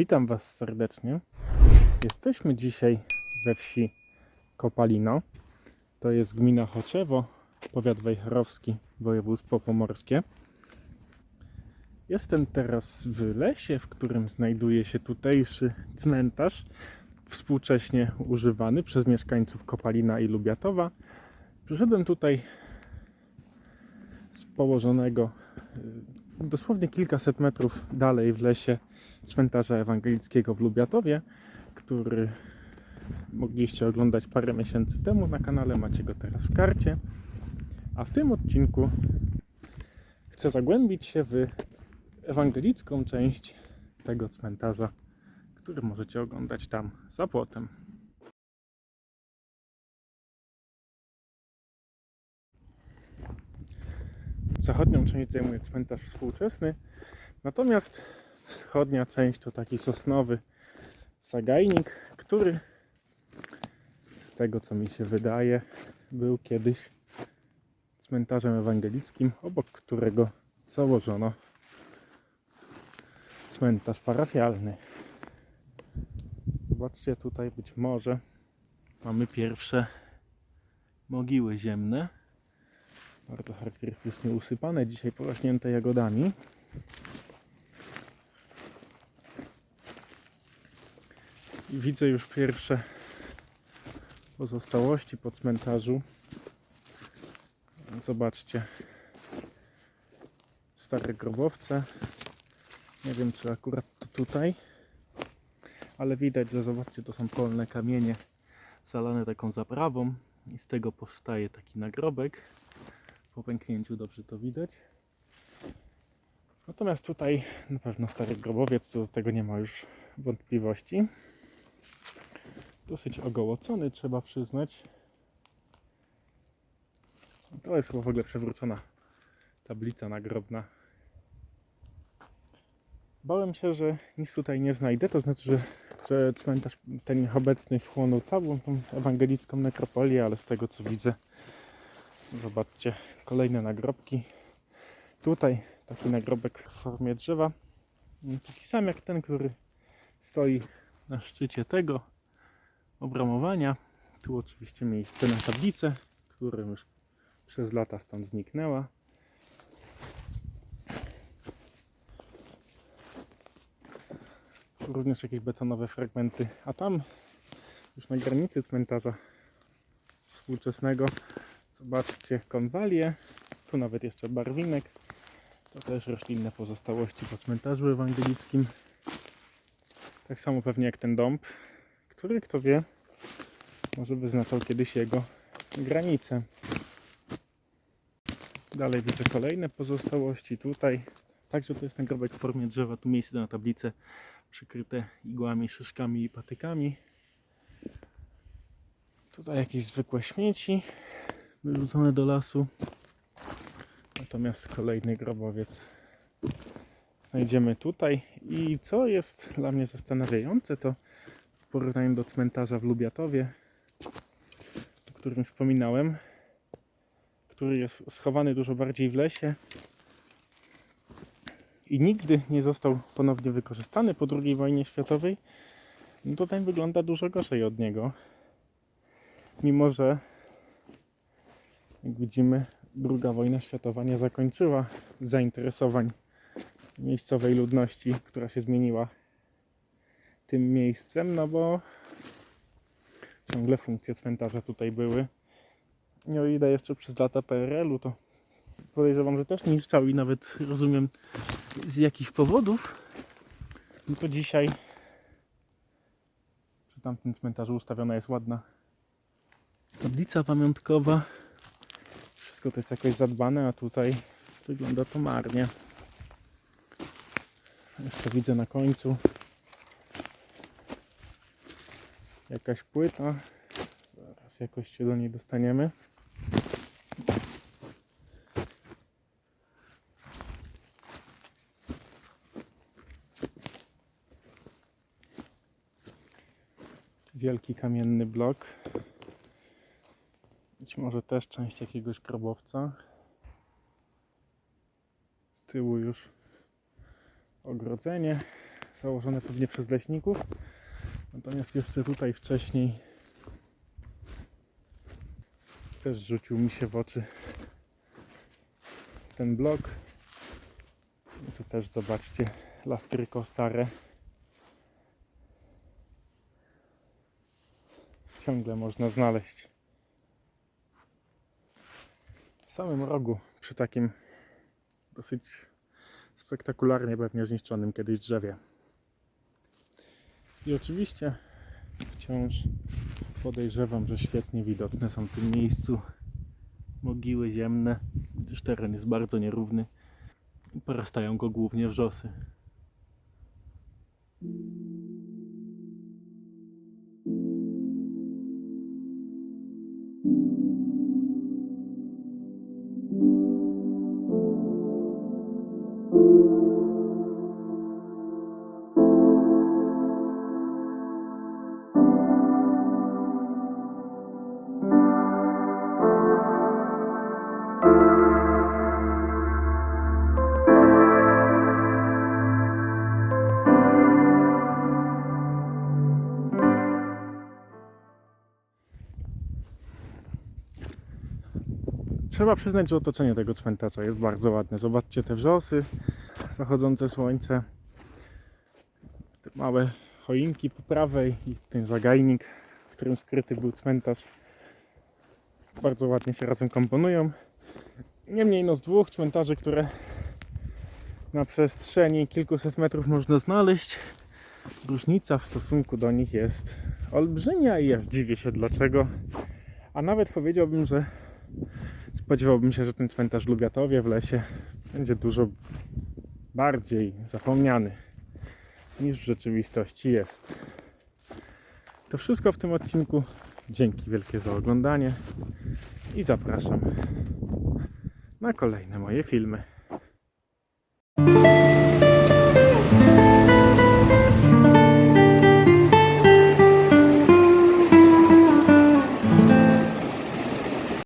Witam Was serdecznie. Jesteśmy dzisiaj we wsi Kopalino. To jest gmina Choczewo, powiat wejherowski, województwo pomorskie. Jestem teraz w lesie, w którym znajduje się tutejszy cmentarz, współcześnie używany przez mieszkańców Kopalina i Lubiatowa. Przyszedłem tutaj z położonego y, dosłownie kilkaset metrów dalej w lesie cmentarza ewangelickiego w Lubiatowie, który mogliście oglądać parę miesięcy temu na kanale, macie go teraz w karcie. A w tym odcinku chcę zagłębić się w ewangelicką część tego cmentarza, który możecie oglądać tam za płotem. Zachodnią część zajmuje cmentarz współczesny, natomiast wschodnia część to taki sosnowy zagajnik, który z tego co mi się wydaje był kiedyś cmentarzem ewangelickim, obok którego założono cmentarz parafialny. Zobaczcie tutaj być może mamy pierwsze mogiły ziemne. Bardzo charakterystycznie usypane, dzisiaj porośnięte jagodami. Widzę już pierwsze pozostałości po cmentarzu. Zobaczcie. Stare grobowce. Nie wiem, czy akurat to tutaj, ale widać, że zobaczcie, to są polne kamienie zalane taką zaprawą i z tego powstaje taki nagrobek. Po pęknięciu dobrze to widać. Natomiast tutaj na pewno stary grobowiec, to do tego nie ma już wątpliwości. Dosyć ogołocony, trzeba przyznać. To jest chyba w ogóle przewrócona tablica nagrobna. Bałem się, że nic tutaj nie znajdę, to znaczy, że, że cmentarz ten obecny wchłonął całą tą ewangelicką nekropolię, ale z tego co widzę, zobaczcie, kolejne nagrobki. Tutaj taki nagrobek w formie drzewa, taki sam jak ten, który stoi na szczycie tego obramowania. Tu oczywiście miejsce na tablicę, która już przez lata stąd zniknęła. Również jakieś betonowe fragmenty, a tam już na granicy cmentarza współczesnego zobaczcie konwalię, tu nawet jeszcze barwinek, to też roślinne pozostałości po cmentarzu ewangelickim. Tak samo pewnie jak ten dąb, który kto wie, może wyznaczał kiedyś jego granice. Dalej widzę kolejne pozostałości tutaj. Także to jest nagrobek w formie drzewa. Tu miejsce na tablicę przykryte igłami, szyszkami i patykami. Tutaj jakieś zwykłe śmieci wyrzucone do lasu. Natomiast kolejny grobowiec znajdziemy tutaj. I co jest dla mnie zastanawiające, to porównaniu do cmentarza w Lubiatowie, o którym wspominałem, który jest schowany dużo bardziej w lesie i nigdy nie został ponownie wykorzystany po II wojnie światowej, no to ten wygląda dużo gorzej od niego. Mimo, że jak widzimy, II wojna światowa nie zakończyła zainteresowań miejscowej ludności, która się zmieniła tym miejscem, no bo ciągle funkcje cmentarza tutaj były. I o ile jeszcze przez lata PRL-u to podejrzewam, że też niszczał i nawet rozumiem z jakich powodów, no to dzisiaj przy tamtym cmentarzu ustawiona jest ładna tablica pamiątkowa. Wszystko to jest jakoś zadbane, a tutaj wygląda to marnie. Jeszcze widzę na końcu jakaś płyta. Zaraz jakoś się do niej dostaniemy. Wielki kamienny blok. Być może też część jakiegoś grobowca. Z tyłu już ogrodzenie założone pewnie przez leśników. Natomiast jeszcze tutaj wcześniej też rzucił mi się w oczy ten blok. I tu też zobaczcie lastryko stare. Ciągle można znaleźć. W samym rogu, przy takim dosyć spektakularnie pewnie zniszczonym kiedyś drzewie. I oczywiście wciąż podejrzewam, że świetnie widoczne są w tym miejscu mogiły ziemne, gdyż teren jest bardzo nierówny i porastają go głównie wrzosy. Trzeba przyznać, że otoczenie tego cmentarza jest bardzo ładne. Zobaczcie te wrzosy, zachodzące słońce, te małe choinki po prawej i ten zagajnik, w którym skryty był cmentarz. Bardzo ładnie się razem komponują. Niemniej no z dwóch cmentarzy, które na przestrzeni kilkuset metrów można znaleźć, różnica w stosunku do nich jest olbrzymia i aż dziwię się dlaczego. A nawet powiedziałbym, że spodziewałbym się, że ten cmentarz Lubiatowie w lesie będzie dużo bardziej zapomniany niż w rzeczywistości jest. To wszystko w tym odcinku. Dzięki wielkie za oglądanie i zapraszam na kolejne moje filmy.